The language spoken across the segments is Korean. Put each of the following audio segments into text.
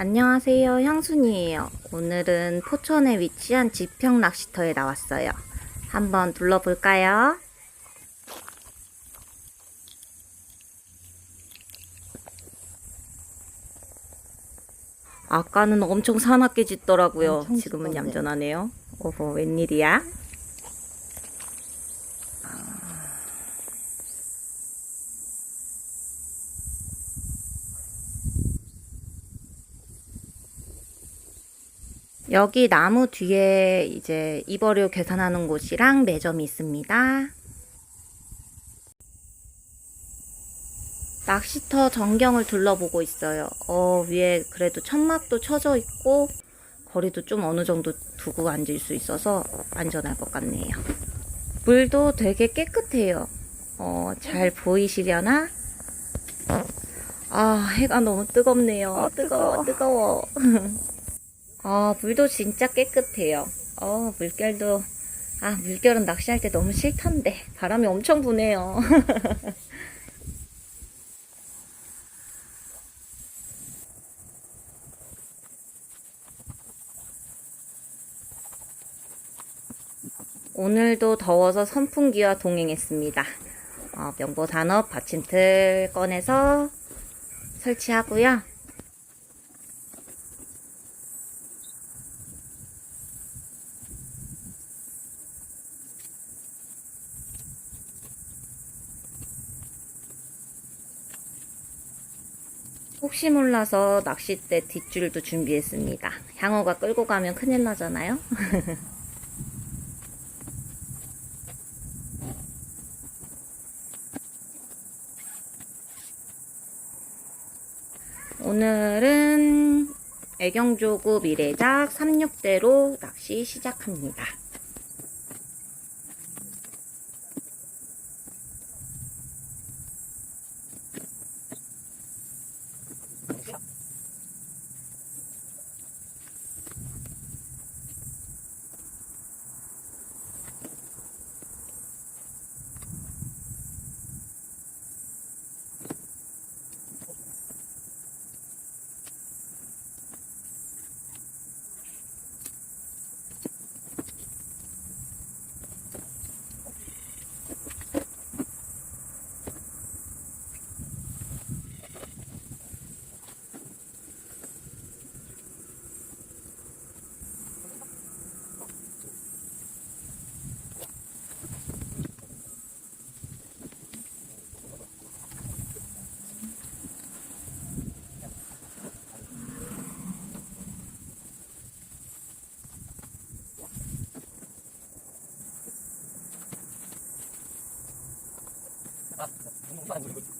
안녕하세요. 향순이에요. 오늘은 포천에 위치한 지평 낚시터에 나왔어요. 한번 둘러볼까요? 아까는 엄청 사납게 짖더라고요. 엄청 지금은. 얌전하네요. 어허, 웬일이야? 여기 나무 뒤에 이제 입어료 계산하는 곳이랑 매점이 있습니다. 낚시터 전경을 둘러보고 있어요. 어, 위에 그래도 천막도 쳐져 있고, 거리도 좀 어느 정도 두고 앉을 수 있어서 안전할 것 같네요. 물도 되게 깨끗해요. 어, 잘 보이시려나? 아, 해가 너무 뜨겁네요. 뜨거워, 뜨거워. 아, 물도 진짜 깨끗해요. 어, 물결도, 아, 물결은 낚시할 때 너무 싫던데. 바람이 엄청 부네요. 오늘도 더워서 선풍기와 동행했습니다. 어, 명보 산업 받침틀 꺼내서 설치하고요. 혹시 몰라서 낚싯대 뒷줄도 준비했습니다. 향어가 끌고 가면 큰일 나잖아요. 오늘은 애경조구 미래작 36대로 낚시 시작합니다. 弄饭去了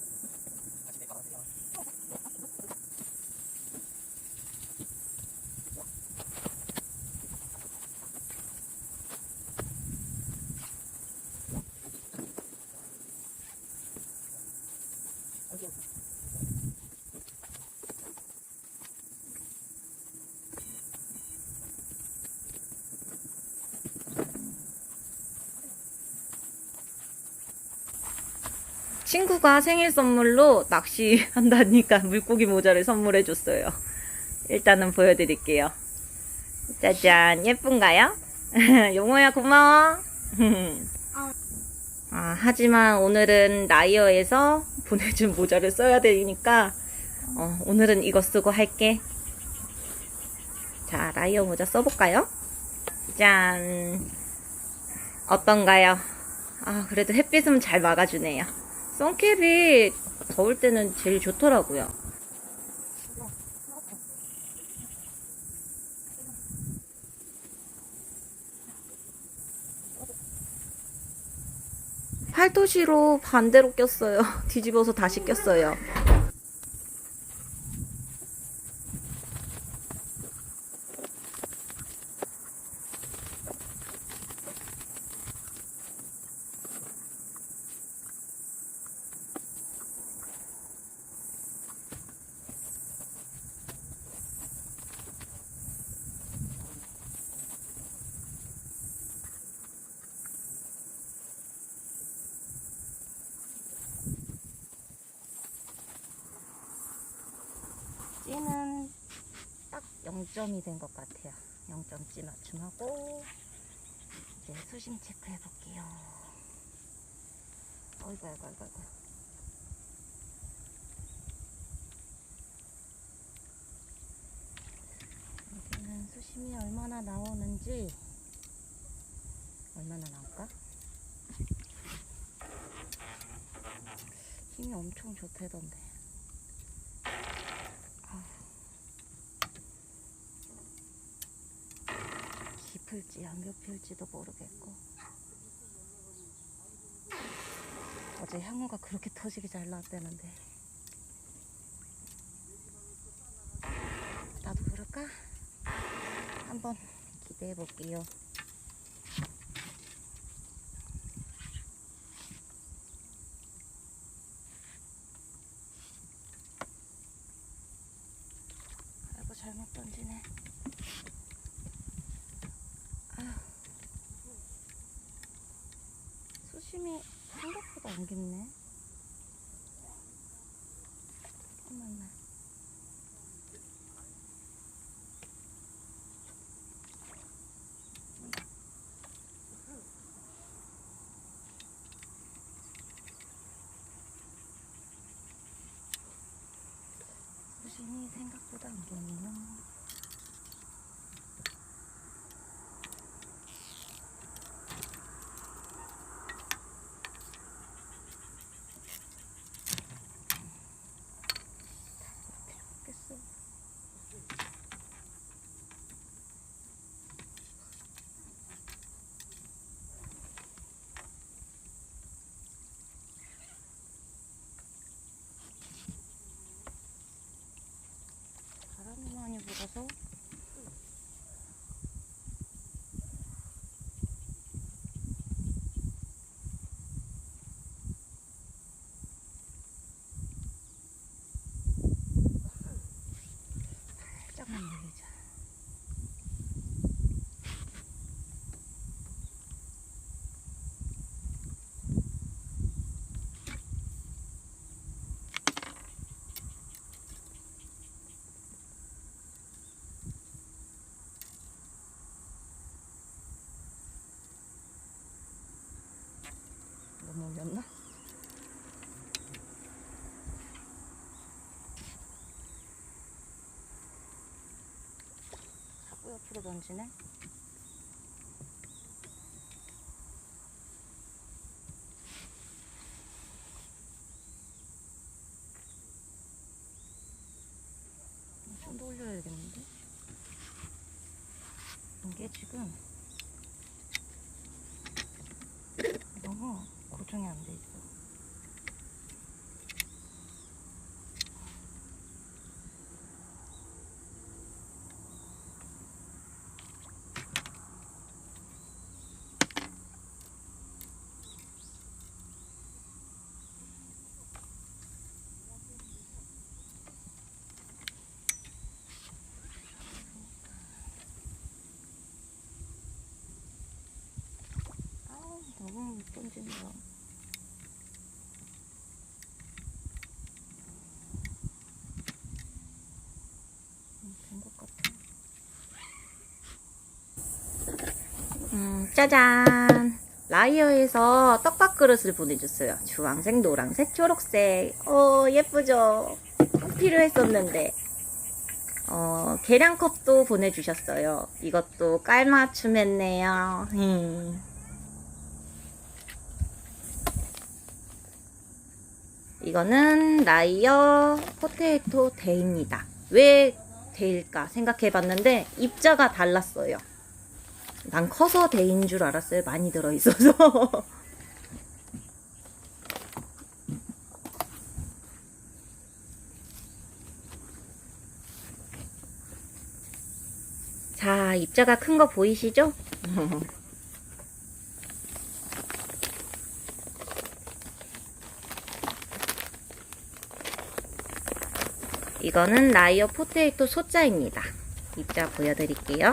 친구가 생일 선물로 낚시한다니까 물고기 모자를 선물해 줬어요. 일단은 보여드릴게요. 짜잔, 예쁜가요? 용호야, 고마워. 아, 하지만 오늘은 라이어에서 보내준 모자를 써야 되니까, 어, 오늘은 이거 쓰고 할게. 자, 라이어 모자 써볼까요? 짠. 어떤가요? 아, 그래도 햇빛은 잘 막아주네요. 선캡이 더울 때는 제일 좋더라고요. 팔토시로 반대로 꼈어요. 뒤집어서 다시 꼈어요. 찌는 0점이 된 것 같아요. 0점치 맞춤하고 이제 수심 체크해 볼게요. 어이구 어이구 어이구 어이구. 여기는 수심이 얼마나 나오는지 얼마나 나올까? 힘이 엄청 좋대던데. 아우. 깊을지 안 깊을지도 모르겠고. 어제 향후가 그렇게 터지게 잘 나왔다는데. 나도 그럴까? 한번 기대해 볼게요. 아이고 잘못 던지네. 아휴. 수심이 깊네. 잠깐만. 수심이 생각보다 안 깊네요. 못했어. 바람이 많이 불어서 살짝만 늘리자. 너무 올렸나? 자꾸 옆으로 던지네. 좀 더 올려야겠는데? 이게 지금 너무 고정이 안 돼 있어. 아우, 너무 못 던진다. 된것 같아. 음, 짜잔. 라이어에서 떡밥 그릇을 보내줬어요. 주황색, 노란색, 초록색. 어, 예쁘죠? 꼭 필요했었는데. 어, 계량컵도 보내주셨어요. 이것도 깔맞춤 했네요. 음. 이거는 라이어 포테이토 데입니다. 왜 데일까 생각해봤는데 입자가 달랐어요. 난 커서 데인 줄 알았어요. 많이 들어있어서. 자, 입자가 큰 거 보이시죠? 이거는 라이어 포테이토 소자입니다. 입자 보여드릴게요.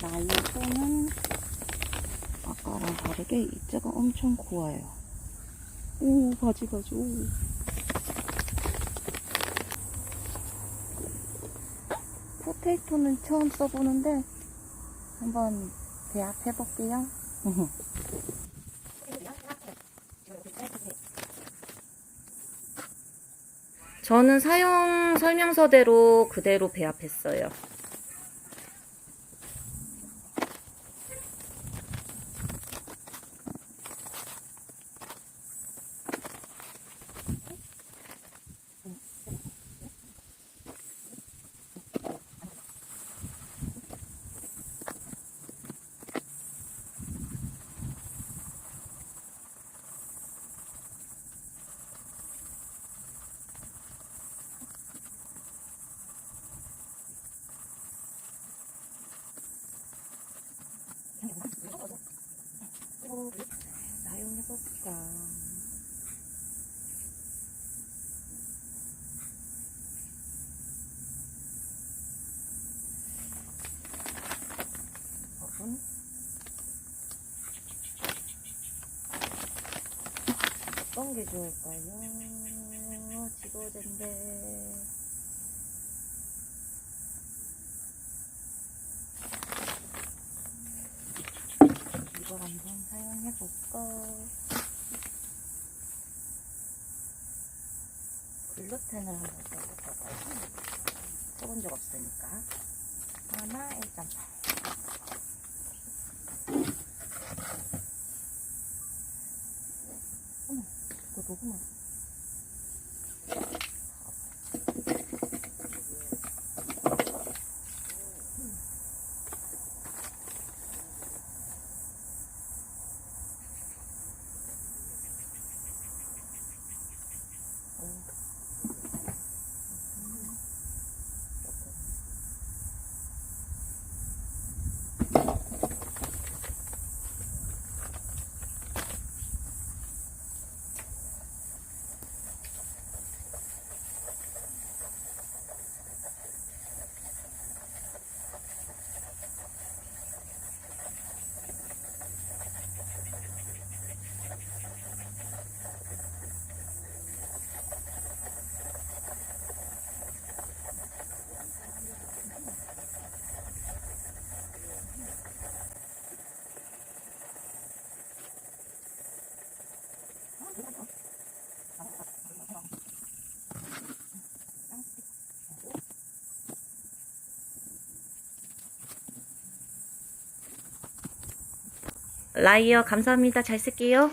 라이어 소는 아까랑 다르게 입자가 엄청 고와요. 오, 가지 가지, 오. 포테이토는 처음 써보는데 한번 배합해볼게요. 저는 사용 설명서대로 그대로 배합했어요. 사용해볼까. 버분 어떤 게 좋을까요? 지도젠데 이걸 한번 사용해볼까? 글루텐을 한번 써볼까요? 써본 적 없으니까. 하나 1.8. 어머, 이거 녹으면. 라이어 감사합니다. 잘 쓸게요.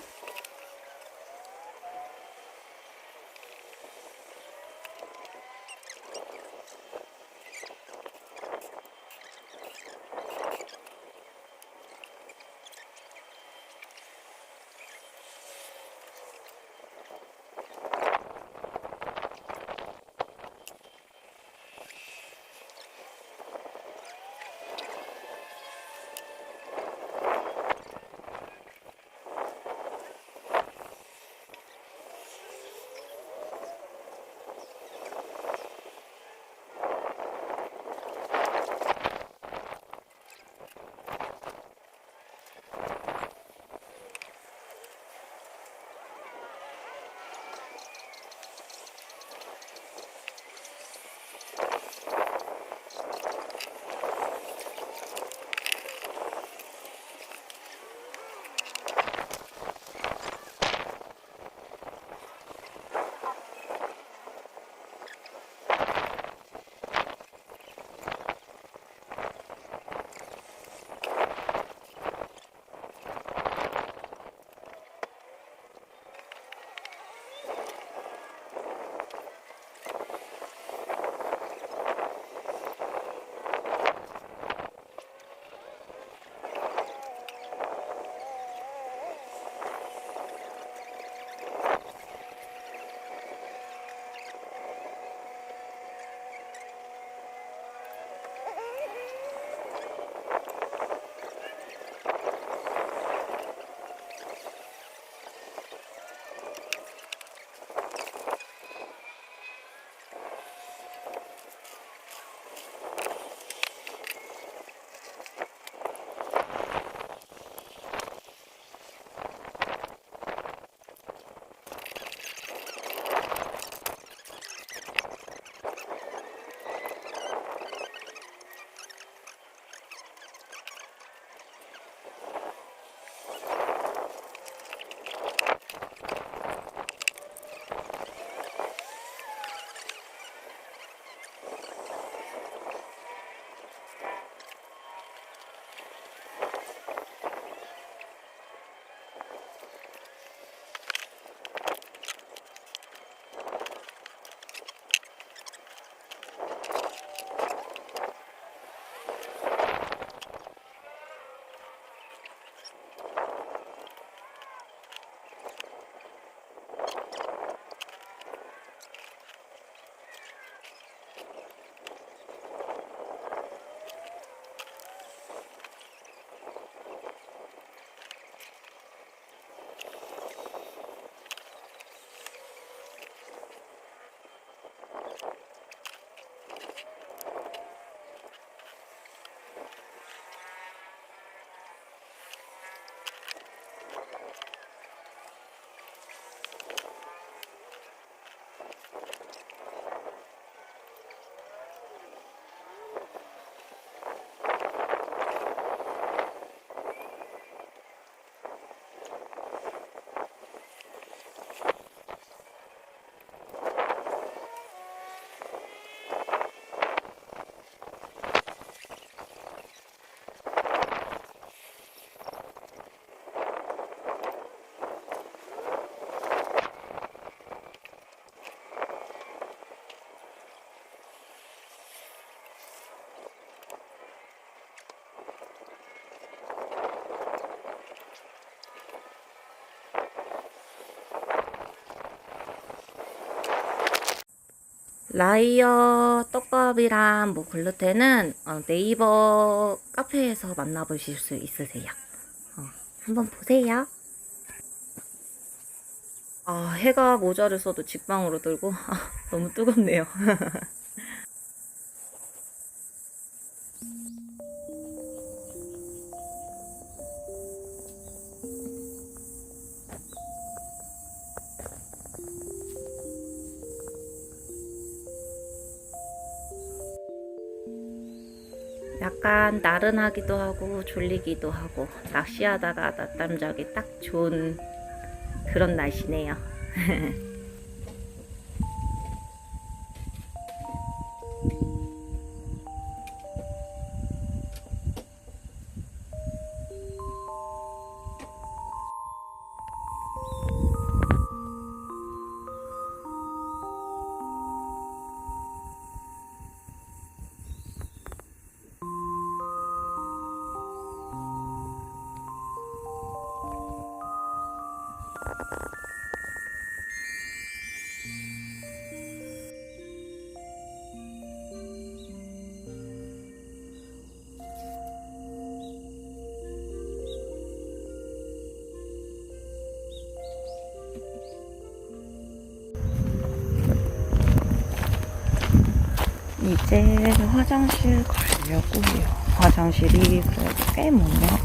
라이어 떡밥이랑 뭐 글루텐은 어, 네이버 카페에서 만나보실 수 있으세요. 어, 한번 보세요. 아, 해가 모자를 써도 직방으로 들고 아, 너무 뜨겁네요. 약간 나른하기도 하고 졸리기도 하고 낚시하다가 낮잠 자기 딱 좋은 그런 날씨네요. 이제 화장실 가려고요. 화장실이 그래도 꽤 멀네요.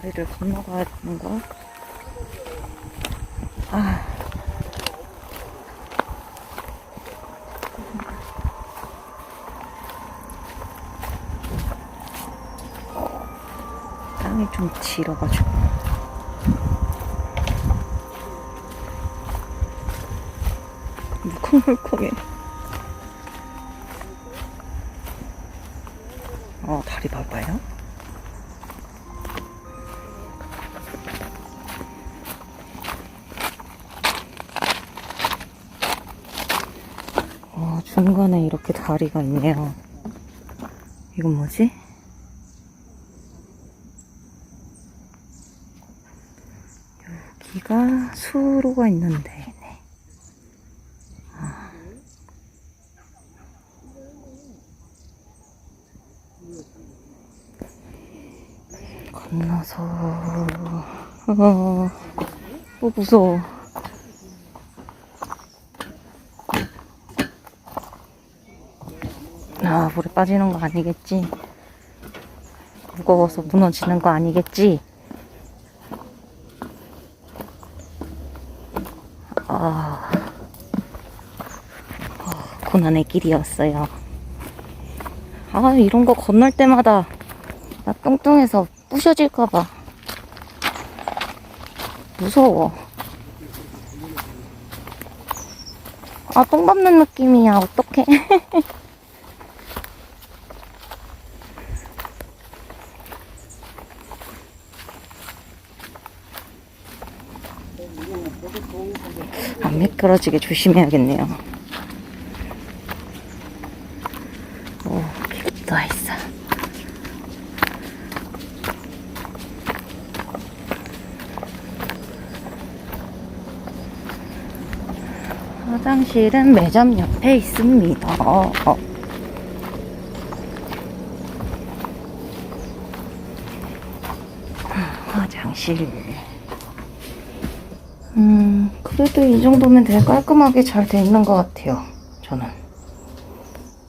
다리를 건너가야 되는 거. 아. 땅이 좀 질어가지고. 물컹물컹해. 다리가 있네요. 이건 뭐지? 여기가 수로가 있는데, 네. 건너서 어, 어 무서워. 아 물에 빠지는 거 아니겠지? 무거워서 무너지는 거 아니겠지? 아, 어, 고난의 길이었어요. 아 이런 거 건널 때마다 나 뚱뚱해서 부셔질까봐 무서워. 아, 똥 밟는 느낌이야. 어떡해. 안 미끄러지게 조심해야겠네요. 오, 와 있어. 화장실은 매점 옆에 있습니다. 어, 어. 화장실. 음, 그래도 이 정도면 되게 깔끔하게 잘 돼 있는 것 같아요. 저는.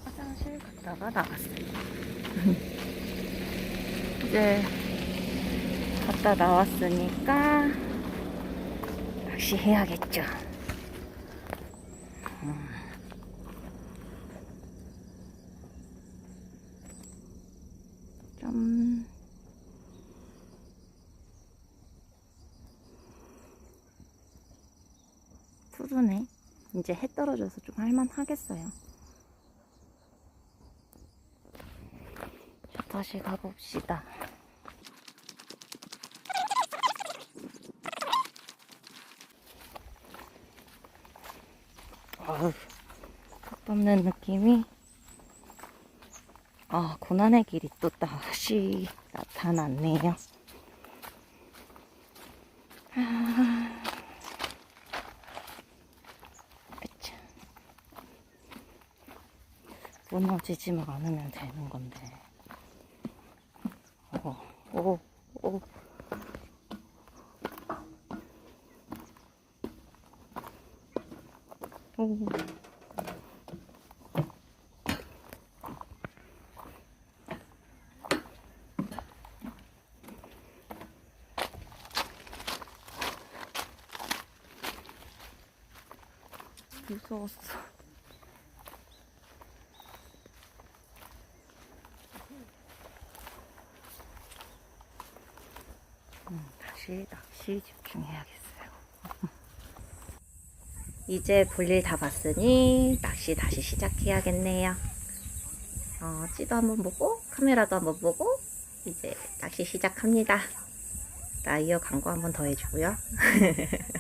화장실 갔다가 나왔어요. 이제 갔다 나왔으니까 낚시 해야겠죠. 좀 푸르네. 이제 해 떨어져서 좀 할만하겠어요. 자, 다시 가봅시다. 아우, 턱 덮는 느낌이 아, 고난의 길이 또 다시 나타났네요. 아, 으쌰. 무너지지만 않으면 되는 건데. 오, 오, 오. 오. 무서웠어. 음, 낚시 집중해야겠어요. 이제 볼일 다 봤으니 낚시 다시 시작해야겠네요. 어, 찌도 한번 보고 카메라도 한번 보고 이제 낚시 시작합니다. 라이어 광고 한번 더 해주고요.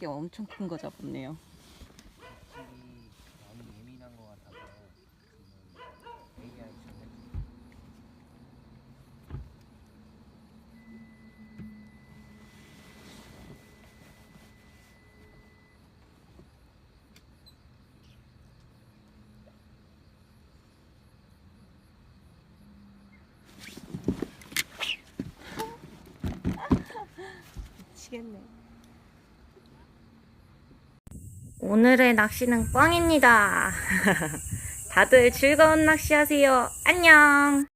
풀떼기 엄청 큰 거 잡았네요. 미치겠네. 오늘의 낚시는 꽝입니다. 다들 즐거운 낚시 하세요. 안녕!